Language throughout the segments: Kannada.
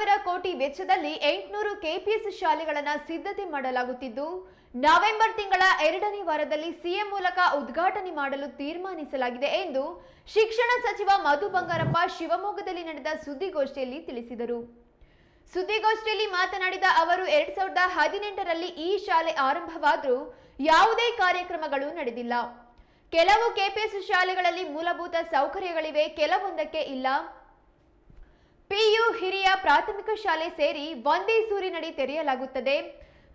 ಸಾವಿರ ಕೋಟಿ ವೆಚ್ಚದಲ್ಲಿ ಎಂಟುನೂರು ಕೆಪಿಎಸ್ ಶಾಲೆಗಳನ್ನು ಸಿದ್ಧತೆ ಮಾಡಲಾಗುತ್ತಿದ್ದು, ನವೆಂಬರ್ ತಿಂಗಳ ಎರಡನೇ ವಾರದಲ್ಲಿ ಸಿಎಂ ಮೂಲಕ ಉದ್ಘಾಟನೆ ಮಾಡಲು ತೀರ್ಮಾನಿಸಲಾಗಿದೆ ಎಂದು ಶಿಕ್ಷಣ ಸಚಿವ ಮಧು ಬಂಗಾರಪ್ಪ ಶಿವಮೊಗ್ಗದಲ್ಲಿ ನಡೆದ ಸುದ್ದಿಗೋಷ್ಠಿಯಲ್ಲಿ ತಿಳಿಸಿದರು. ಸುದ್ದಿಗೋಷ್ಠಿಯಲ್ಲಿ ಮಾತನಾಡಿದ ಅವರು, ಎರಡ್ ಸಾವಿರದ ಹದಿನೆಂಟರಲ್ಲಿ ಈ ಶಾಲೆ ಆರಂಭವಾದರೂ ಯಾವುದೇ ಕಾರ್ಯಕ್ರಮಗಳು ನಡೆದಿಲ್ಲ. ಕೆಲವು ಕೆಪಿಎಸ್ ಶಾಲೆಗಳಲ್ಲಿ ಮೂಲಭೂತ ಸೌಕರ್ಯಗಳಿವೆ, ಕೆಲವೊಂದಕ್ಕೆ ಇಲ್ಲ. ಪಿಯು ಹಿರಿಯ ಪ್ರಾಥಮಿಕ ಶಾಲೆ ಸೇರಿ ಒಂದೇ ಸೂರಿನಡಿ ತೆರೆಯಲಾಗುತ್ತದೆ.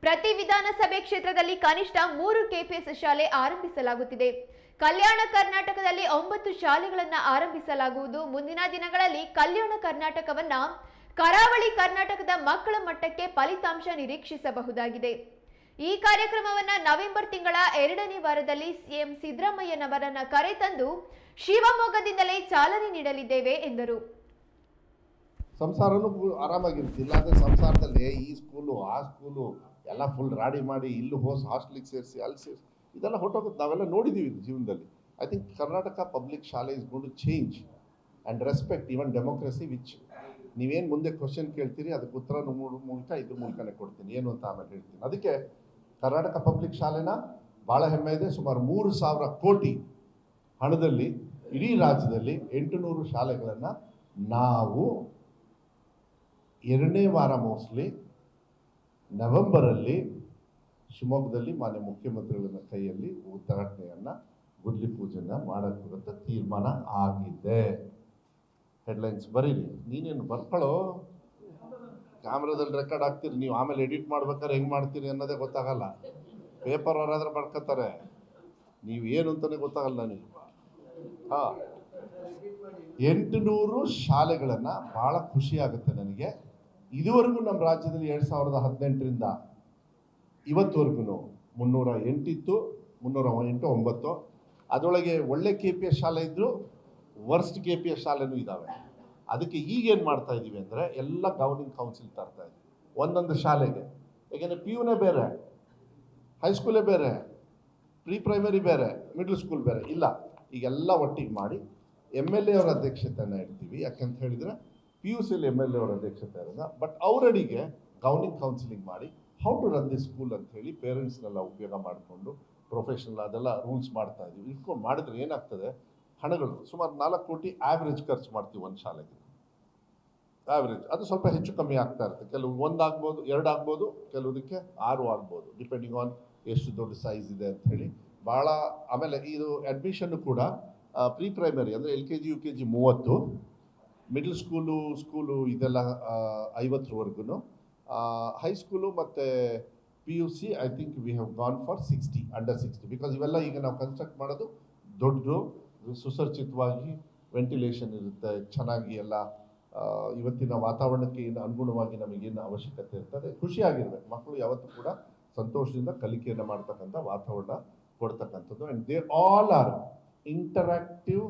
ಪ್ರತಿ ವಿಧಾನಸಭೆ ಕ್ಷೇತ್ರದಲ್ಲಿ ಕನಿಷ್ಠ ಮೂರು ಕೆಪಿಎಸ್ ಶಾಲೆ ಆರಂಭಿಸಲಾಗುತ್ತಿದೆ. ಕಲ್ಯಾಣ ಕರ್ನಾಟಕದಲ್ಲಿ ಒಂಬತ್ತು ಶಾಲೆಗಳನ್ನು ಆರಂಭಿಸಲಾಗುವುದು. ಮುಂದಿನ ದಿನಗಳಲ್ಲಿ ಕಲ್ಯಾಣ ಕರ್ನಾಟಕವನ್ನ ಕರಾವಳಿ ಕರ್ನಾಟಕದ ಮಕ್ಕಳ ಮಟ್ಟಕ್ಕೆ ಫಲಿತಾಂಶ ನಿರೀಕ್ಷಿಸಬಹುದಾಗಿದೆ. ಈ ಕಾರ್ಯಕ್ರಮವನ್ನ ನವೆಂಬರ್ ತಿಂಗಳ ಎರಡನೇ ವಾರದಲ್ಲಿ ಸಿಎಂ ಸಿದ್ದರಾಮಯ್ಯನವರನ್ನ ಕರೆತಂದು ಶಿವಮೊಗ್ಗದಿಂದಲೇ ಚಾಲನೆ ನೀಡಲಿದ್ದೇವೆ ಎಂದರು. ಸಂಸಾರನೂ ಆರಾಮಾಗಿರುತ್ತೆ. ಇಲ್ಲಾಂದರೆ ಸಂಸಾರದಲ್ಲಿ ಈ ಸ್ಕೂಲು ಆ ಸ್ಕೂಲು ಎಲ್ಲ ಫುಲ್ ರಾಡಿ ಮಾಡಿ ಇಲ್ಲಿ ಹೋಸ್ ಹಾಸ್ಟ್ಲಿಗೆ ಸೇರಿಸಿ, ಅಲ್ಲಿ ಸೇರಿಸಿ. ಇದೆಲ್ಲ ಹೊಟ್ಟೋಗುತ್ತೆ ನಾವೆಲ್ಲ ನೋಡಿದ್ದೀವಿ ಜೀವನದಲ್ಲಿ. ಐ ಥಿಂಕ್ ಕರ್ನಾಟಕ ಪಬ್ಲಿಕ್ ಶಾಲೆ is gone to change and respect even democracy which ನೀವೇನು ಮುಂದೆ ಕ್ವಶನ್ ಕೇಳ್ತೀರಿ, ಅದಕ್ಕೆ ಉತ್ತರ ಮೂಲಕ ಇದ್ರ ಮೂಲಕನೇ ಕೊಡ್ತೀನಿ. ಏನು ಅಂತ ಆಮೇಲೆ ಹೇಳ್ತೀನಿ. ಅದಕ್ಕೆ ಕರ್ನಾಟಕ ಪಬ್ಲಿಕ್ ಶಾಲೆನ ಭಾಳ ಹೆಮ್ಮೆ ಇದೆ. ಸುಮಾರು ಮೂರು ಸಾವಿರ ಕೋಟಿ ಹಣದಲ್ಲಿ ಇಡೀ ರಾಜ್ಯದಲ್ಲಿ ಎಂಟುನೂರು ಶಾಲೆಗಳನ್ನು ನಾವು ಎರಡನೇ ವಾರ ಮೋಸ್ಟ್ಲಿ ನವೆಂಬರಲ್ಲಿ ಶಿವಮೊಗ್ಗದಲ್ಲಿ ಮಾನ್ಯ ಮುಖ್ಯಮಂತ್ರಿಗಳ ಕೈಯಲ್ಲಿ ಉದ್ಘಾಟನೆಯನ್ನು ಗುಡ್ಲಿ ಪೂಜೆನ ಮಾಡೋಕ್ಕಂತ ತೀರ್ಮಾನ ಆಗಿದೆ. ಹೆಡ್ಲೈನ್ಸ್ ಬರೀರಿ. ನೀನೇನು ಬರ್ಕೊಳ್ಳೋ ಕ್ಯಾಮ್ರಾದಲ್ಲಿ ರೆಕಾರ್ಡ್ ಹಾಕ್ತೀರಿ. ನೀವು ಆಮೇಲೆ ಎಡಿಟ್ ಮಾಡ್ಬೇಕಾದ್ರೆ ಹೆಂಗೆ ಮಾಡ್ತೀರಿ ಅನ್ನೋದೇ ಗೊತ್ತಾಗಲ್ಲ. ಪೇಪರ್ ಅವರಾದ್ರೆ ಬರ್ಕೋತಾರೆ ನೀವು ಏನು ಅಂತಲೇ ಗೊತ್ತಾಗಲ್ಲ ನನಗೆ. ಹಾಂ. ಎಂಟುನೂರು ಶಾಲೆಗಳನ್ನು ಭಾಳ ಖುಷಿ ಆಗುತ್ತೆ ನನಗೆ. ಇದುವರೆಗೂ ನಮ್ಮ ರಾಜ್ಯದಲ್ಲಿ ಎರಡು ಸಾವಿರದ ಹದಿನೆಂಟರಿಂದ ಇವತ್ತುವರೆಗೂ ಮುನ್ನೂರ ಎಂಟಿತ್ತು, ಮುನ್ನೂರ ಎಂಟು, ಒಂಬತ್ತು. ಅದರೊಳಗೆ ಒಳ್ಳೆ ಕೆ ಪಿ ಎಸ್ ಶಾಲೆ ಇದ್ದರೂ ವರ್ಸ್ಟ್ ಕೆ ಪಿ ಎಸ್ ಶಾಲೆನೂ ಇದ್ದಾವೆ ಅದಕ್ಕೆ ಈಗೇನು ಮಾಡ್ತಾ ಇದ್ದೀವಿ ಅಂದರೆ ಎಲ್ಲ ಗೌರ್ನಿಂಗ್ ಕೌನ್ಸಿಲ್ ತರ್ತಾ ಇದ್ದೀವಿ ಒಂದೊಂದು ಶಾಲೆಗೆ. ಯಾಕೆಂದರೆ ಪಿ ಯುನೇ ಬೇರೆ ಹೈಸ್ಕೂಲೇ ಬೇರೆ ಪ್ರೀ ಪ್ರೈಮರಿ ಬೇರೆ ಮಿಡ್ಲ್ ಸ್ಕೂಲ್ ಬೇರೆ. ಇಲ್ಲ, ಈಗೆಲ್ಲ ಒಟ್ಟಿಗೆ ಮಾಡಿ ಎಂ ಎಲ್ ಎ ಅವರ ಅಧ್ಯಕ್ಷತೆಯನ್ನು ಇಡ್ತೀವಿ. ಯಾಕೆಂತ ಹೇಳಿದರೆ ಪಿ ಯು ಸಿಲಿ ಎಂ ಎಲ್ ಎ ಅವರ ಅಧ್ಯಕ್ಷತೆ ಇರೋದ. ಬಟ್ ಅವರಡಿಗೆ ಗೌನಿಂಗ್ ಕೌನ್ಸಿಲಿಂಗ್ ಮಾಡಿ how to run the school ಅಂತ ಹೇಳಿ ಪೇರೆಂಟ್ಸ್ನೆಲ್ಲ ಉಪಯೋಗ ಮಾಡಿಕೊಂಡು ಪ್ರೊಫೆಷನಲ್ ಅದೆಲ್ಲ ರೂಲ್ಸ್ ಮಾಡ್ತಾ ಇದೀವಿ ಇಟ್ಕೊಂಡು ಮಾಡಿದ್ರೆ ಏನಾಗ್ತದೆ? ಹಣಗಳು ಸುಮಾರು ನಾಲ್ಕು ಕೋಟಿ ಆವ್ರೇಜ್ ಖರ್ಚು ಮಾಡ್ತೀವಿ ಒಂದು ಶಾಲೆಗೆ. ಆವ್ರೇಜ್ ಅದು ಸ್ವಲ್ಪ ಹೆಚ್ಚು ಕಮ್ಮಿ ಆಗ್ತಾ ಇರುತ್ತೆ. ಕೆಲವು ಒಂದು ಆಗ್ಬೋದು, ಎರಡು ಆಗ್ಬೋದು, ಕೆಲವುದಕ್ಕೆ ಆರು ಆಗ್ಬೋದು ಡಿಪೆಂಡಿಂಗ್ ಆನ್ ಎಷ್ಟು ದೊಡ್ಡ ಸೈಜ್ ಇದೆ ಅಂತ ಹೇಳಿ. ಭಾಳ ಆಮೇಲೆ ಇದು ಅಡ್ಮಿಷನ್ನು ಕೂಡ ಪ್ರೀ ಪ್ರೈಮರಿ ಅಂದರೆ L K G U K G ಮೂವತ್ತು ಮಿಡ್ಲ್ ಸ್ಕೂಲು ಸ್ಕೂಲು ಇದೆಲ್ಲ ಐವತ್ತರವರೆಗೂ ಹೈಸ್ಕೂಲು ಮತ್ತು P U C I think we have gone for sixty under sixty because ಇವೆಲ್ಲ ಈಗ ನಾವು ಕನ್ಸ್ಟ್ರಕ್ಟ್ ಮಾಡೋದು ದೊಡ್ಡದು, ಸುಸರ್ಜಿತವಾಗಿ ವೆಂಟಿಲೇಷನ್ ಇರುತ್ತೆ, ಚೆನ್ನಾಗಿ ಎಲ್ಲ ಇವತ್ತಿನ ವಾತಾವರಣಕ್ಕೆ ಏನು ಅನುಗುಣವಾಗಿ ನಮಗೇನು ಅವಶ್ಯಕತೆ ಇರ್ತದೆ. ಖುಷಿಯಾಗಿರ್ಬೇಕು. ಮಕ್ಕಳು ಯಾವತ್ತೂ ಕೂಡ ಸಂತೋಷದಿಂದ ಕಲಿಕೆಯನ್ನು ಮಾಡ್ತಕ್ಕಂಥ ವಾತಾವರಣ ಕೊಡ್ತಕ್ಕಂಥದ್ದು. And they all are interactive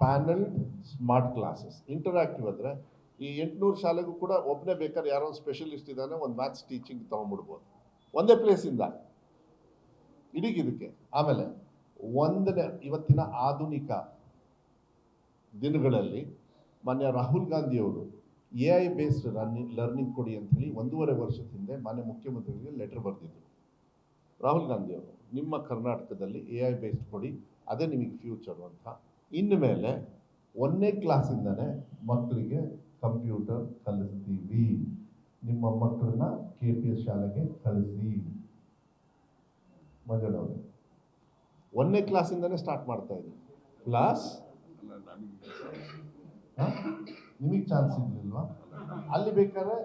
panelled smart classes interactive ಅಂದರೆ ಈ ಎಂಟುನೂರು ಶಾಲೆಗೂ ಕೂಡ ಒಬ್ಬನೇ ಬೇಕಾದ್ರೆ ಯಾರೋ ಒಂದು ಸ್ಪೆಷಲಿಸ್ಟ್ ಇದ್ದಾನೆ, ಒಂದು ಮ್ಯಾಥ್ಸ್ ಟೀಚಿಂಗ್ ತೊಗೊಂಡ್ಬಿಡ್ಬೋದು. ಒಂದೇ ಪ್ಲೇಸಿಂದ ಇಡೀ ಇದಕ್ಕೆ. ಆಮೇಲೆ ಒಂದನೇ ಇವತ್ತಿನ ಆಧುನಿಕ ದಿನಗಳಲ್ಲಿ ಮಾನ್ಯ ರಾಹುಲ್ ಗಾಂಧಿಯವರು A I based running learning ಕೊಡಿ ಅಂತ ಹೇಳಿ ಒಂದೂವರೆ ವರ್ಷದ ಹಿಂದೆ ಮಾನ್ಯ ಮುಖ್ಯಮಂತ್ರಿಗಳಿಗೆ ಲೆಟರ್ ಬರೆದಿದ್ರು. ರಾಹುಲ್ ಗಾಂಧಿಯವರು, ನಿಮ್ಮ ಕರ್ನಾಟಕದಲ್ಲಿ ಎ ಐ ಬೇಸ್ಡ್ ಕೊಡಿ, ಅದೇ ನಿಮಗೆ ಫ್ಯೂಚರು ಅಂತ ಇನ್ಮೇಲೆ ಒಂದನೇ ಕ್ಲಾಸಿಂದನೇ ಮಕ್ಕಳಿಗೆ ಕಂಪ್ಯೂಟರ್ ಕಲಿಸ್ತೀವಿ. ನಿಮ್ಮ ಮಕ್ಕಳನ್ನ ಕೆ ಪಿ ಎಸ್ ಶಾಲೆಗೆ ಕಳಿಸಿ. ಮಂಜಣ್ಣವ್ರೆ ಒಂದನೇ ಕ್ಲಾಸಿಂದನೇ ಸ್ಟಾರ್ಟ್ ಮಾಡ್ತಾ ಇದ್ದೀವಿ ಕ್ಲಾಸ್ ನಿಮಗೆ ಚಾನ್ಸ್ ಇರಲಿಲ್ವಾ ಅಲ್ಲಿ ಬೇಕಾದ್ರೆ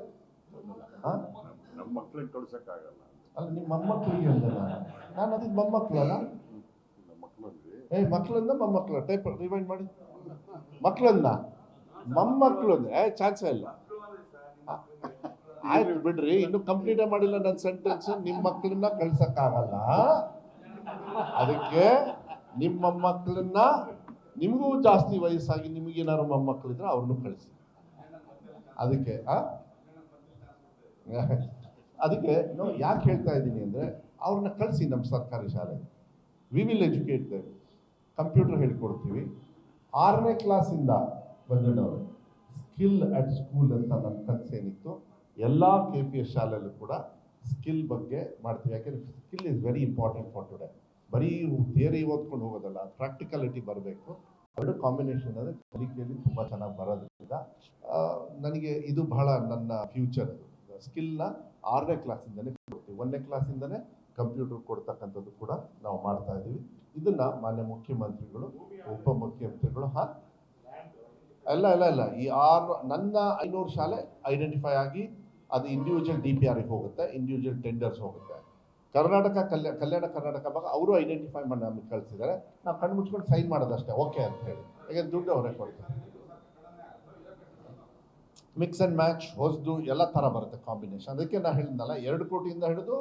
ನಮ್ಮ ಮಕ್ಳಿಗೆ ಕಳ್ಸಕ್ಕಾಗಲ್ಲ. ಅಲ್ಲ ನಿಮ್ಮ ಮೊಮ್ಮಕ್ಕಳಿಗೆ ಹೇಳಿದೆ ನಾನು. ನಾನು ಅದಿದ್ದು ಮೊಮ್ಮಕ್ಕಳಲ್ಲ ಏಯ್ ಮಕ್ಕಳನ್ನ ಮೊಮ್ಮಕ್ಕಳ ಟೈಪ್ ರಿವೈಂಡ್ ಮಾಡಿ. ಮಕ್ಕಳನ್ನ ಮೊಮ್ಮಕ್ಕಳು ಅಂದ್ರೆ ಏ ಚಾನ್ಸೇ ಇಲ್ಲ. ಆಯ್ತು ಬಿಡ್ರಿ, ಇನ್ನು ಕಂಪ್ಲೀಟೇ ಮಾಡಿಲ್ಲ ನನ್ನ ಸೆಂಟೆನ್ಸ್ ನಿಮ್ಮ ಮಕ್ಕಳನ್ನ ಕಳ್ಸಕ್ಕಾಗಲ್ಲ. ಅದಕ್ಕೆ ನಿಮ್ಮ ಮಕ್ಕಳನ್ನ ನಿಮಗೂ ಜಾಸ್ತಿ ವಯಸ್ಸಾಗಿ ನಿಮಗೇನಾದ್ರು ಮೊಮ್ಮಕ್ಕಳಿದ್ರೆ ಅವ್ರನ್ನೂ ಕಳಿಸಿ. ಅದಕ್ಕೆ ಅದಕ್ಕೆ ನಾವು ಯಾಕೆ ಹೇಳ್ತಾ ಇದ್ದೀನಿ ಅಂದರೆ, ಅವ್ರನ್ನ ಕಳಿಸಿ ನಮ್ಮ ಸರ್ಕಾರಿ ಶಾಲೆಗೆ. We will educate them computer ಹೇಳ್ಕೊಡ್ತೀವಿ. ಆರನೇ ಕ್ಲಾಸಿಂದ ಬಂದಣ್ಣವರು ಸ್ಕಿಲ್ ಅಟ್ ಸ್ಕೂಲ್ ಅಂತ ನನ್ನ ಕನಸೇನಿತ್ತು. ಎಲ್ಲ ಕೆ ಪಿ ಎಸ್ ಶಾಲೆಯಲ್ಲೂ ಕೂಡ ಸ್ಕಿಲ್ ಬಗ್ಗೆ ಮಾಡ್ತೀವಿ. ಯಾಕೆಂದರೆ skill is very important for today ಬರೀ ಥಿಯರಿ ಓದ್ಕೊಂಡು ಹೋಗೋದಲ್ಲ ಪ್ರಾಕ್ಟಿಕಲಿಟಿ ಬರಬೇಕು. ಎರಡು ಕಾಂಬಿನೇಷನ್ ಅಂದರೆ ಕಲಿಕೆಯಲ್ಲಿ ತುಂಬ ಚೆನ್ನಾಗಿ ಬರೋದ್ರಿಂದ ನನಗೆ ಇದು ಬಹಳ ನನ್ನ ಫ್ಯೂಚರ್ ಸ್ಕಿಲ್ನ ಆರನೇ ಕ್ಲಾಸಿಂದಲೇ ಕೊಡ್ತೀವಿ. ಒಂದನೇ ಕ್ಲಾಸಿಂದನೇ ಕಂಪ್ಯೂಟರ್ ಕೊಡ್ತಕ್ಕಂಥದ್ದು ಕೂಡ ನಾವು ಮಾಡ್ತಾ ಇದ್ದೀವಿ. ಇದನ್ನ ಮಾನ್ಯ ಮುಖ್ಯಮಂತ್ರಿಗಳು ಉಪಮುಖ್ಯಮಂತ್ರಿಗಳು ಹಾ ಅಲ್ಲ ಇಲ್ಲ ಇಲ್ಲ ಈ ಆರು, ನನ್ನ ಐನೂರು ಶಾಲೆ ಐಡೆಂಟಿಫೈ ಆಗಿ ಅದು ಇಂಡಿವಿಜುವಲ್ ಡಿ ಪಿ ಆರ್ಗೆ ಹೋಗುತ್ತೆ ಇಂಡಿವಿಜುವಲ್ ಟೆಂಡರ್ಸ್ ಹೋಗುತ್ತೆ. ಕರ್ನಾಟಕ ಕಲ್ಯಾಣ ಕಲ್ಯಾಣ ಕರ್ನಾಟಕ ಭಾಗ ಅವರು ಐಡೆಂಟಿಫೈ ಮಾಡಿ ನಮಗೆ ಕಳಿಸಿದ್ದಾರೆ. ನಾವು ಕಣ್ಣು ಮುಚ್ಕೊಂಡು ಸೈನ್ ಮಾಡೋದಷ್ಟೇ ಓಕೆ ಅಂತ ಹೇಳಿ. ಯಾಕೆ ದುಡ್ಡು ಅವರೇ ಕೊಡ್ತಾರೆ. ಮಿಕ್ಸ್ ಆ್ಯಂಡ್ ಮ್ಯಾಚ್ ಹೊಸದು, ಎಲ್ಲ ಥರ ಬರುತ್ತೆ ಕಾಂಬಿನೇಷನ್ ಅದಕ್ಕೆ ನಾನು ಹೇಳಿದ್ನಲ್ಲ, ಎರಡು ಕೋಟಿಯಿಂದ ಹಿಡಿದು